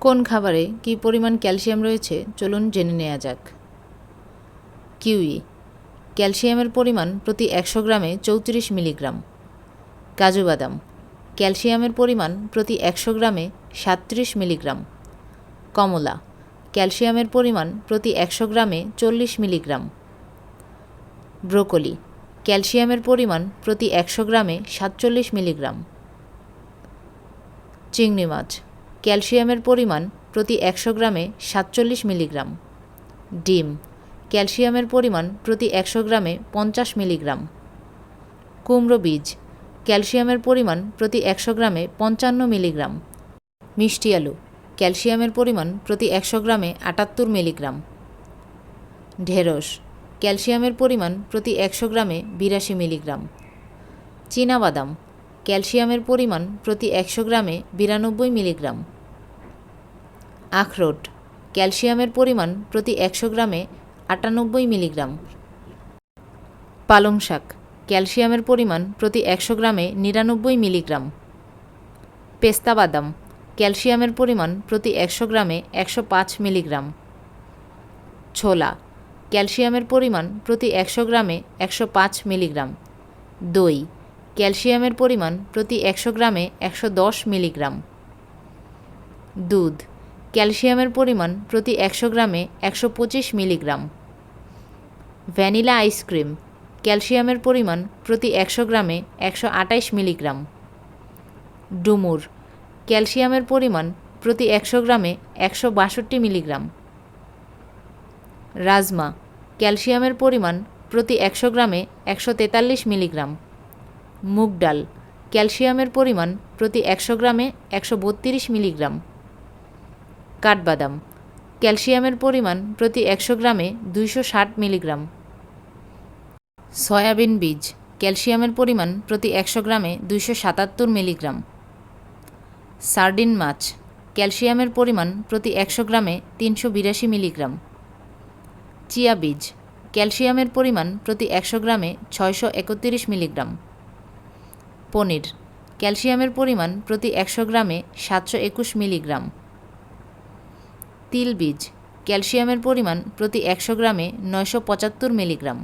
কোন খাবারে কী পরিমাণ ক্যালসিয়াম রয়েছে চলুন জেনে নেওয়া যাক। কিউই, ক্যালসিয়ামের পরিমাণ প্রতি একশো গ্রামে চৌত্রিশ মিলিগ্রাম। কাজু বাদাম, ক্যালসিয়ামের পরিমাণ প্রতি একশো গ্রামে সাতত্রিশ মিলিগ্রাম। কমলা, ক্যালসিয়ামের পরিমাণ প্রতি একশো গ্রামে চল্লিশ মিলিগ্রাম। ব্রোকলি, ক্যালসিয়ামের পরিমাণ প্রতি একশো গ্রামে সাতচল্লিশ মিলিগ্রাম। চিংড়ি মাছ ক্যালসিয়ামের পরিমাণ প্রতি একশো গ্রামে সাতচল্লিশ মিলিগ্রাম। ডিম, ক্যালসিয়ামের পরিমাণ প্রতি একশো গ্রামে পঞ্চাশ মিলিগ্রাম। কুমড়ো বীজ, ক্যালসিয়ামের পরিমাণ প্রতি একশো গ্রামে পঞ্চান্ন মিলিগ্রাম। মিষ্টি আলু, ক্যালসিয়ামের পরিমাণ প্রতি একশো গ্রামে আটাত্তর মিলিগ্রাম। ঢেঁড়স, ক্যালসিয়ামের পরিমাণ প্রতি একশো গ্রামে বিরাশি মিলিগ্রাম। চীনাবাদাম ক্যালসিয়ামের পরিমাণ প্রতি একশো গ্রামে বিরানব্বই মিলিগ্রাম। আখরোট, ক্যালসিয়ামের পরিমাণ প্রতি একশো গ্রামে আটানব্বই মিলিগ্রাম। পালং শাক ক্যালসিয়ামের পরিমাণ প্রতি একশো গ্রামে নিরানব্বই মিলিগ্রাম। পেস্তা বাদাম ক্যালসিয়ামের পরিমাণ প্রতি একশো গ্রামে একশো পাঁচ মিলিগ্রাম। ছোলা, ক্যালসিয়ামের পরিমাণ প্রতি একশো গ্রামে একশো পাঁচ মিলিগ্রাম। দই ক্যালসিয়ামের পরিমাণ প্রতি একশো গ্রামে একশো দশ মিলিগ্রাম। দুধ, ক্যালসিয়ামের পরিমাণ প্রতি একশো গ্রামে একশো পঁচিশ মিলিগ্রাম। ভ্যানিলা আইসক্রিম ক্যালসিয়ামের পরিমাণ প্রতি একশো গ্রামে একশো আটাইশ মিলিগ্রাম। ডুমুর, ক্যালসিয়ামের পরিমাণ প্রতি একশো গ্রামে একশো বাষট্টি মিলিগ্রাম। রাজমা, ক্যালসিয়ামের পরিমাণ প্রতি একশো গ্রামে একশো তেতাল্লিশ মিলিগ্রাম। মুগ ডাল। ক্যালসিয়ামের পরিমাণ প্রতি একশো গ্রামে একশো বত্রিশ মিলিগ্রাম। কাঠবাদাম। ক্যালসিয়ামের পরিমাণ প্রতি একশো গ্রামে দুইশো ষাট মিলিগ্রাম। সয়াবিন বীজ। ক্যালসিয়ামের পরিমাণ প্রতি একশো গ্রামে দুইশো সাতাত্তর মিলিগ্রাম। সার্ডিন মাছ। ক্যালসিয়ামের পরিমাণ প্রতি একশো গ্রামে তিনশো বিরাশি মিলিগ্রাম। চিয়া বীজ। ক্যালসিয়ামের পরিমাণ প্রতি একশো গ্রামে ছয়শো একত্রিশ মিলিগ্রাম। পনির। ক্যালসিয়ামের পরিমাণ প্রতি একশো গ্রামে সাতশো একুশ মিলিগ্রাম। তিল বীজ। ক্যালসিয়ামের পরিমাণ প্রতি একশো গ্রামে নয়শো পঁচাত্তর মিলিগ্রাম।